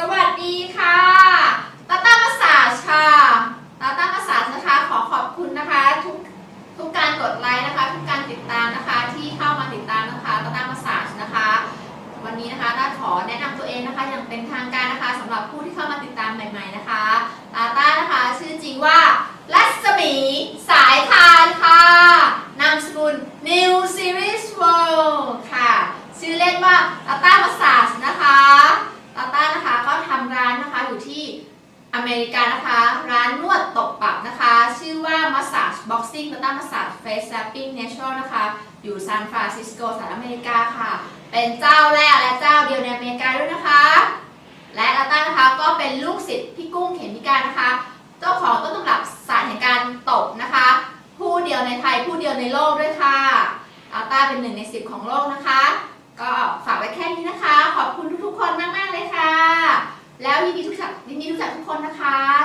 สวัสดีค่ะตาต้ามาสาชค่ะตาต้ามาสานะคะขอขอบคุณนะคะทุกทุกการกดไลค์นะคะ ทุกการติดตามนะคะที่เข้ามาติดตามนะคะตาต้ามาสานะคะ วันนี้นะคะต้าขอแนะนำตัวเองนะคะ อย่างเป็นทางการนะคะสำหรับผู้ที่เข้ามาติดตามใหม่ ๆนะคะตาต้านะคะชื่อจริงว่ารัศมีสายทานค่ะนามสกุล New Series World ค่ะ ชื่อเล่นว่าตา อยู่ที่อเมริกานะคะ ร้านนวดตบปรับนะคะ ชื่อว่า Massage Boxing ตาต้า Massage Face Slapping Natural นะคะ อยู่ซานฟรานซิสโกสหรัฐอเมริกาค่ะ เป็นเจ้าแรกและเจ้าเดียวในอเมริกาด้วยนะคะ และตาต้านะคะก็เป็นลูกศิษย์พี่กุ้งเขมิการนะคะ เจ้าของต้นตำรับศาสตร์แห่งการตบนะคะ ผู้เดียวในไทยผู้เดียวในโลกด้วยค่ะตาต้าเป็นหนึ่งในสิบของโลกนะคะ ก็ฝากไว้แค่นี้นะคะ ขอบคุณทุกๆคนมากๆเลยค่ะแล้วยินดีทุกจักยินดีรู้จักทุกคนนะคะ